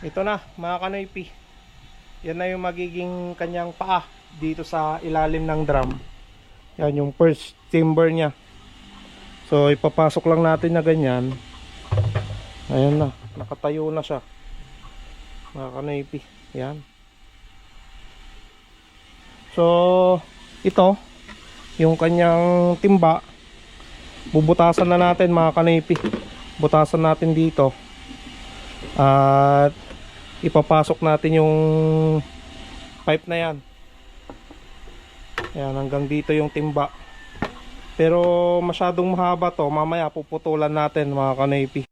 Ito na, mga kanoypi. Yan na yung magiging kanyang paa dito sa ilalim ng drum. Yan yung first timber niya. So ipapasok lang natin na ganyan. Ayan na, nakatayo na siya. Mga kanoypi. Yan. So ito, yung kanyang timba, bubutasan na natin mga kanoypi. Butasan natin dito. At ipapasok natin yung pipe na yan. Ayan, hanggang dito yung timba. Pero masyadong mahaba to. Mamaya puputulan natin mga kanoypi.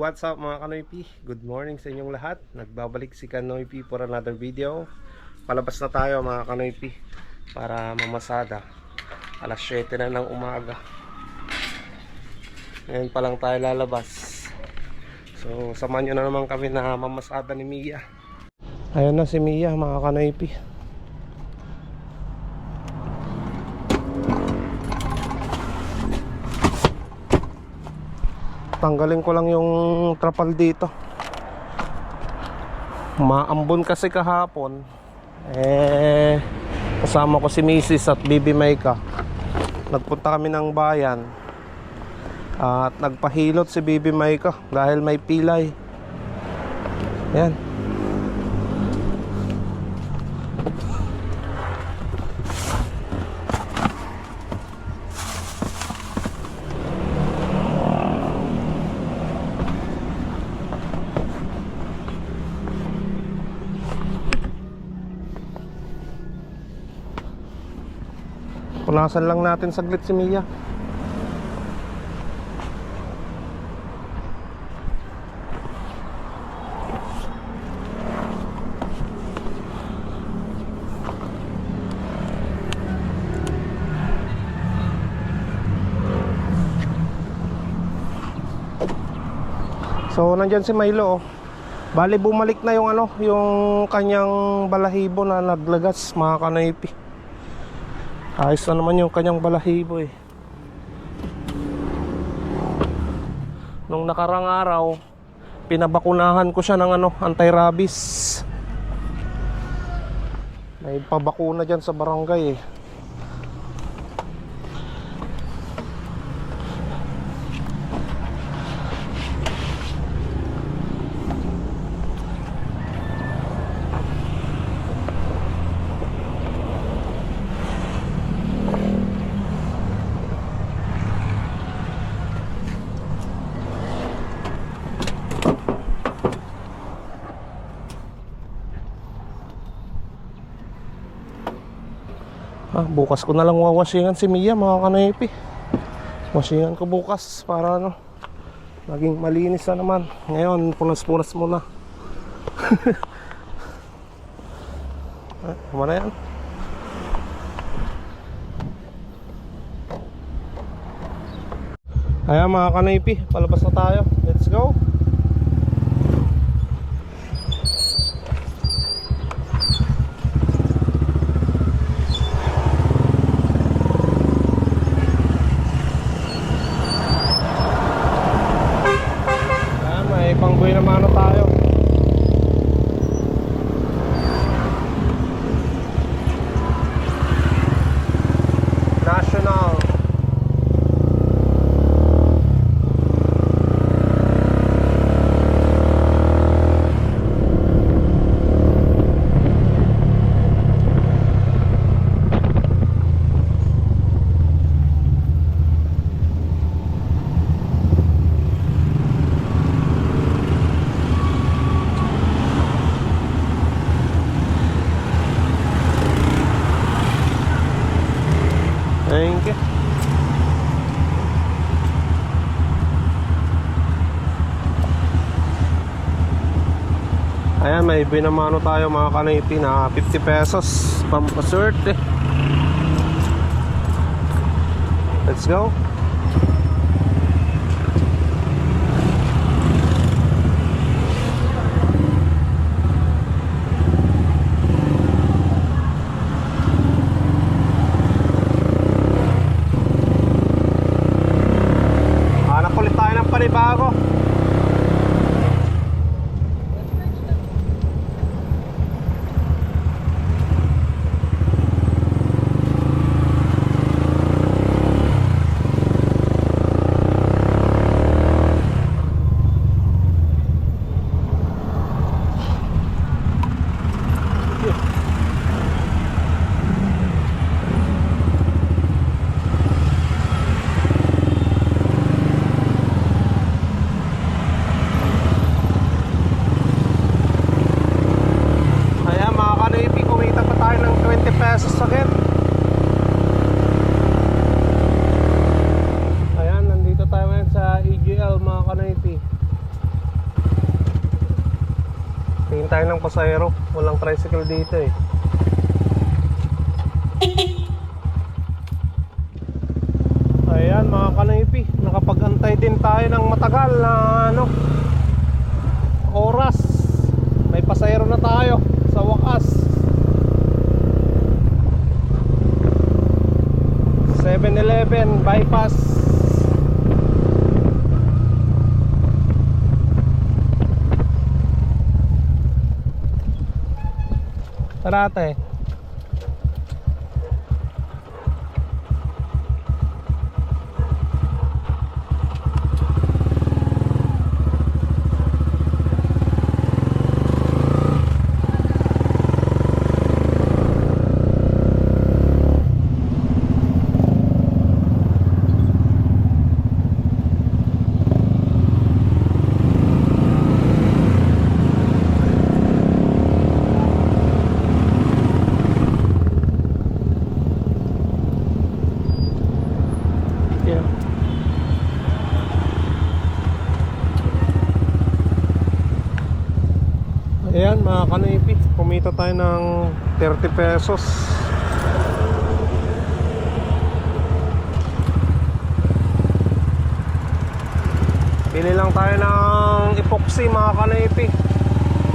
What's up mga kanoypi? Good morning sa inyong lahat. Nagbabalik si Kanoypi for another video. Palabas na tayo mga kanoypi para mamasada. Alas 7 na ng umaga. Ngayon pa lang tayo lalabas. So, samahan nyo na naman kami na mamasada ni Mia. Ayun na si Mia, mga kanoypi. Tanggalin ko lang yung trapal dito. Maambon kasi kahapon. Eh, kasama ko si Mrs. at Bibi Maika. Nagpunta kami ng bayan. At nagpahilot si Bibi Maika dahil may pilay. Yan. Punasan lang natin saglit si Mia. So nandyan si Milo oh. Bali bumalik na yung ano, yung kanyang balahibo na naglagas mga kanaypi. Ayos na naman yung kanyang balahibo eh. Nung nakarang araw, pinabakunahan ko siya ng ano, anti-rabies. May pabakuna dyan sa barangay eh. Ah, bukas ko na lang wawashingan si Mia mga kanaypi. Washingan ko bukas para ano, maging malinis na naman. Ngayon, punas-punas muna. ah, tama na yan. Ayan mga kanaypi, palabas na tayo. Let's go. Ayan, may pangboy na mano tayo. National. Thank you. Ayan, may binamano tayo mga kanipi na 50 pesos pampaswerte. Let's go. Pasahero. Walang tricycle dito eh. Ayan mga kanaypi, nakapag-antay din tayo ng matagal na ano, oras. May pasahero na tayo sa wakas. 7-Eleven bypass. Tara ate. Yeah. Ayan mga kanipi, kumita tayo ng 30 pesos. Bili lang tayo ng epoxy mga kanipi.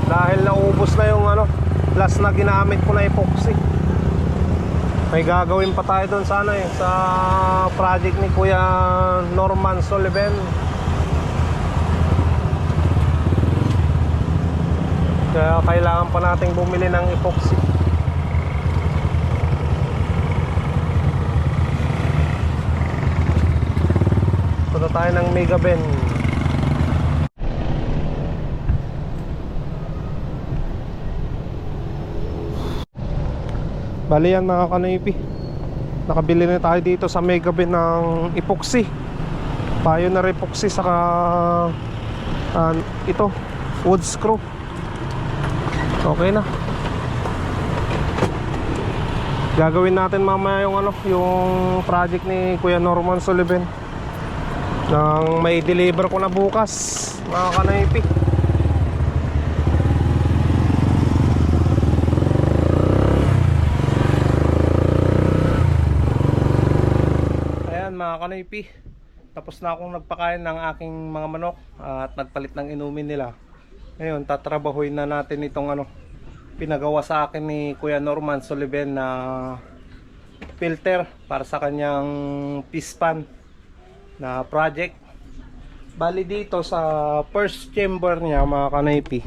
Dahil naubos na yung ano, last na ginamit ko na epoxy. May gagawin pa tayo doon sana eh sa project ni Kuya Norman Sullivan. Kaya kailangan pa nating bumili ng epoxy. Punta tayo ng Mega Ben. Bali yan mga kanipi Nakabili na tayo dito sa Mega Ben ng epoxy Pioneer epoxy saka ah, Ito Wood screw Okay na. Gagawin natin mamaya yung ano Yung project ni Kuya Norman Sullivan Nang may deliver ko na bukas Mga kanipi Ayan mga kanipi Tapos na akong nagpakain ng aking mga manok At nagpalit ng inumin nila. Ngayon tatrabahuin na natin itong ano Pinagawa sa akin ni Kuya Norman Sullivan na Filter para sa kanyang pispan Na project. Bali dito sa first chamber niya mga kanipi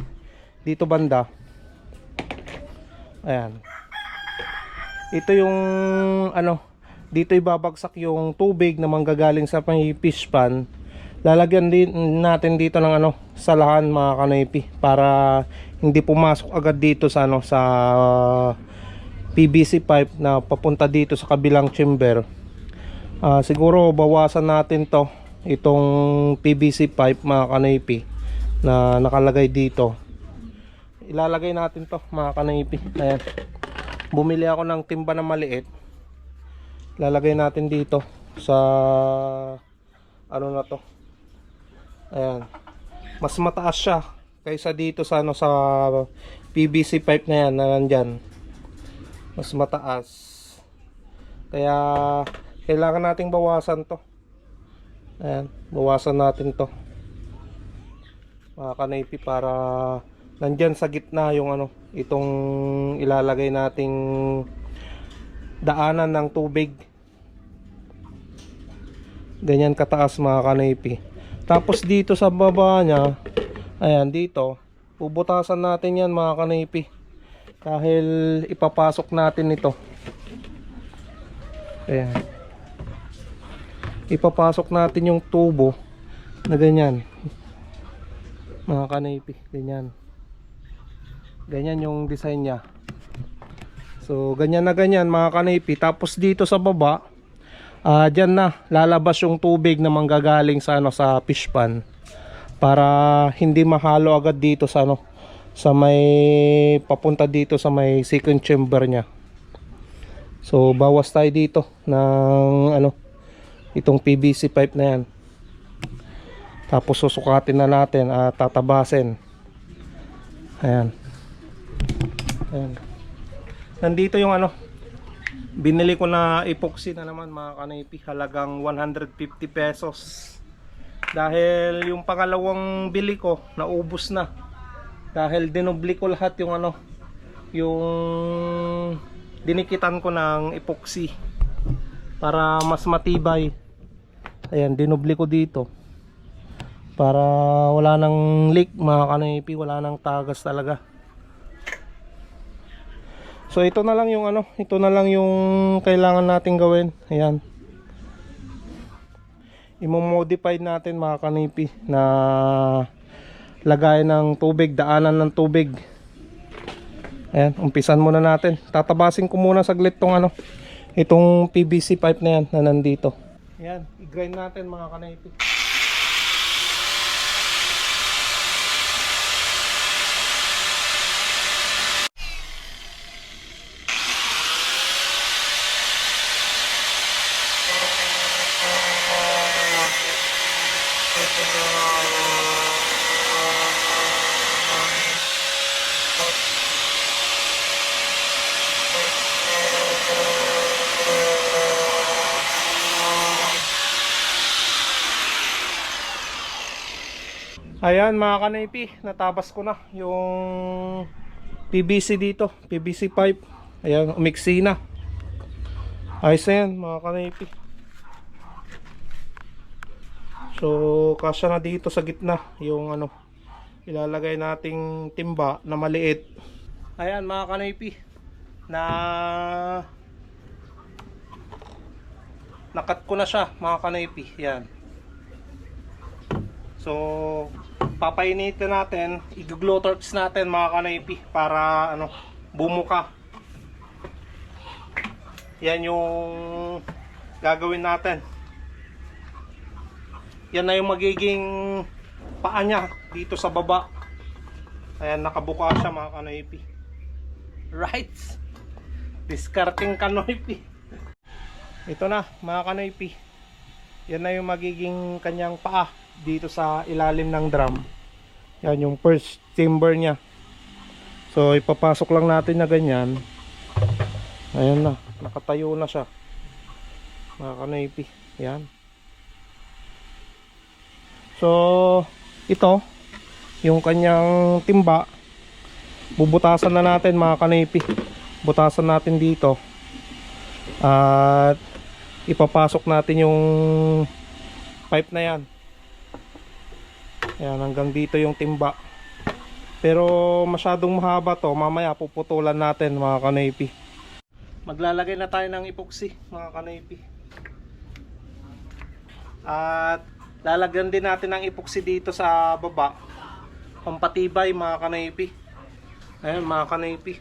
Dito banda. Ayan. Ito yung ano dito ibabagsak yung tubig na manggagaling sa may fish pan lalagyan din natin dito ng ano salahan mga kanipi para hindi pumasok agad dito sa ano sa PVC pipe na papunta dito sa kabilang chamber. Ah, siguro bawasan natin to itong PVC pipe mga kanipi na nakalagay dito. Ilalagay natin to mga kanipi ayan. Bumili ako ng timba na maliit. Lalagay natin dito sa ano na to ayan. Mas mataas siya kaysa dito sa ano sa PVC pipe na yan na nandyan. Mas mataas. Kaya kailangan nating bawasan to. Ayan bawasan natin to. Mga kanaypi para nandyan sa gitna yung ano itong ilalagay nating daanan ng tubig. Ganyan kataas mga kanaypi tapos dito sa baba nya ayan dito pubutasan natin yan mga kanaypi dahil ipapasok natin ito. Ayan. Ipapasok natin yung tubo na ganyan. Mga kanaypi ganyan. Ganyan yung design nya so ganyan na ganyan mga kanaypi tapos dito sa baba ah dyan na. Lalabas yung tubig na manggagaling sa ano sa fish pan para hindi mahalo agad dito sa ano sa may papunta dito sa may second chamber nya so bawas tayo dito ng ano itong PVC pipe na yan. Tapos susukatin na natin at tatabasin. Ayan. Ayan. Nandito yung ano, binili ko na epoxy na naman mga kanipi, halagang 150 pesos. Dahil yung pangalawang bili ko, naubos na. Dahil dinubli ko lahat yung ano, yung dinikitan ko ng epoxy para mas matibay. Ayan, dinubli ko dito. Para wala nang leak mga kanipi, wala nang tagas talaga. So ito na lang yung ano, ito na lang yung kailangan natin gawin. Ayan. Imo-modify natin mga kanipi na lagay ng tubig, daanan ng tubig. Ayan, umpisan muna natin. Tatabasin ko muna saglit tong ano, itong PVC pipe na yan na nandito. Ayan, i-grind natin mga kanipi. Ayan mga kanaypi, natabas ko na yung PVC dito, PVC pipe. Ayan, umiksi na. Ayos na yan mga kanaypi. So, kasya na dito sa gitna yung ano, ilalagay nating timba na maliit. Ayan mga kanaypi, na nakat ko na siya mga kanaypi. Yan. So, papainitin natin, i-glow torch natin mga kanaypi para ano, bumuka. Yan yung gagawin natin. Yan na yung magiging paa niya dito sa baba. Ayan, nakabuka siya mga kanaypi. Right? Discarding kanoypi. Ito na mga kanoypi. Yan na yung magiging kanyang paa dito sa ilalim ng drum. Yan yung first timber niya. So ipapasok lang natin na ganyan. Ayan na, nakatayo na siya. Mga kanaypi. Yan. So ito yung kanyang timba bubutasan na natin mga kanaypi. Butasan natin dito. At ipapasok natin yung pipe na yan. Ayan, hanggang dito yung timba. Pero masyadong mahaba to, mamaya puputulan natin mga kanaypi. Maglalagay na tayo ng epoxy mga kanaypi. At lalagyan din natin ng epoxy dito sa baba. Pampatibay mga kanaypi. Ayan mga kanaypi.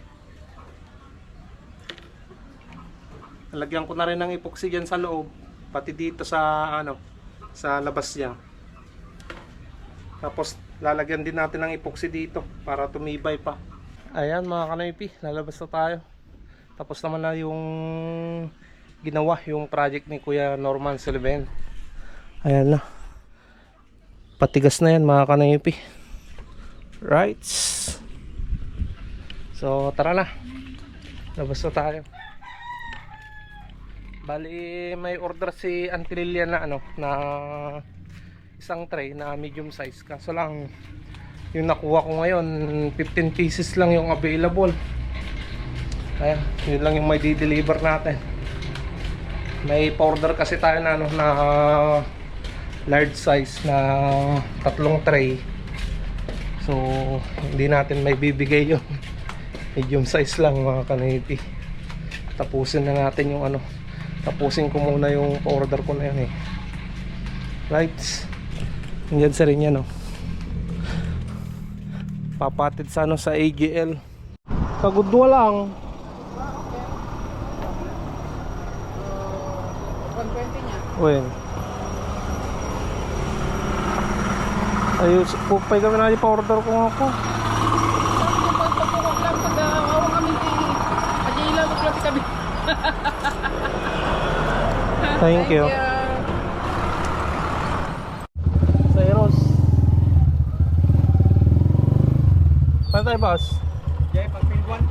Lalagyan ko na rin ng epoxy dyan sa loob. Pati dito sa ano sa labas niya. Tapos lalagyan din natin ng epoxy dito para tumibay pa. Ayan mga kanaypi, lalabas na tayo. Tapos naman na yung ginawa yung project ni Kuya Norman Silven. Ayan na. Patigas na yan mga kanaypi. Right. So tara na. Labas na tayo. Bali may order si Auntie Lilian na ano na isang tray na medium size kaso lang yung nakuha ko ngayon 15 pieces lang yung available ayan yun lang yung may di-deliver natin may order kasi tayo na ano na large size na tatlong tray so hindi natin may bibigay yun medium size lang mga kaniti tapusin na natin yung ano tapusin ko muna yung order ko na yun eh lights Nandiyan sa rin yan, oh. Papatid sa ano sa AGL. Kagudwa lang. 120 niya. Well. Ayos, pupay kami na pa-order ko nga ako. Thank you. Sa Eros. Paano tayo, boss? Jay, pag pinguan.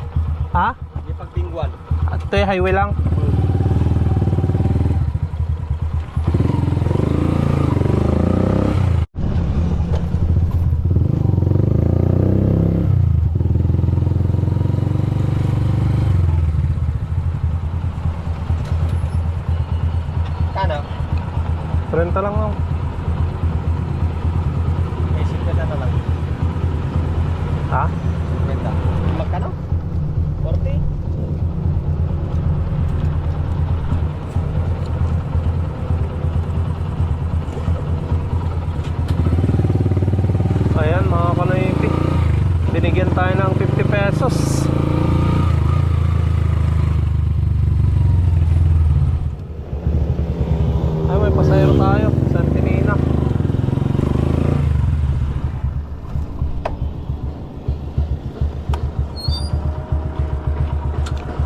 Buwan. At ito yung highway lang. Kano? 30 lang lang. May 50 na lang. Ha? 50. Magkano? 40? Ayan mga kanoypi. Binigyan tayo ng 50 pesos. Ay may pasayro tayo. Santinina.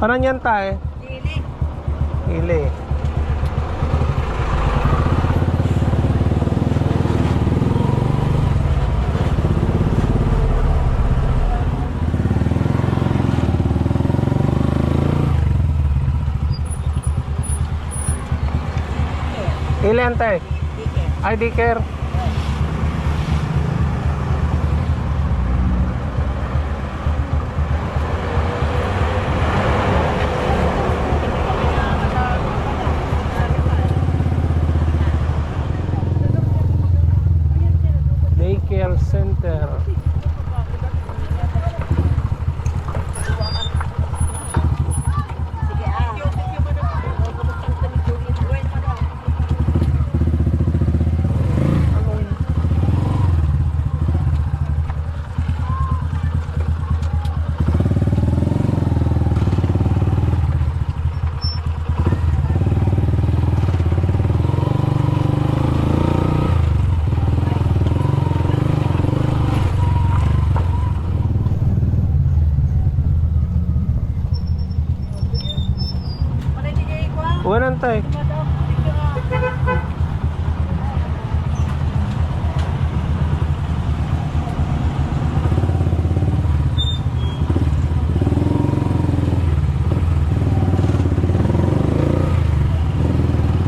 Ano yan tayo? Dili. Ili. Ilan tayo? Dike. Ay, di care. Daycare dito ah.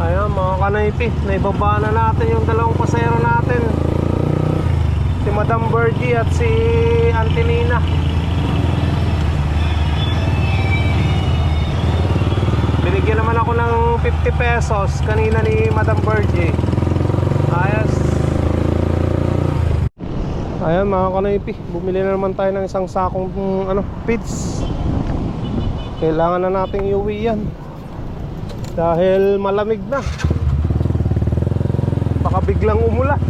Ayan mga kanaypi, naibaba na natin yung dalawang pasero natin. Si Madam Bergie at si Auntie Binigyan naman ako ng 50 pesos kanina ni Madam Bergie. Ayos. Ayan mga kanaypi, bumili na naman tayo ng isang sakong mm, ano, feeds. Kailangan na nating iuwi yan dahil malamig na baka biglang umulan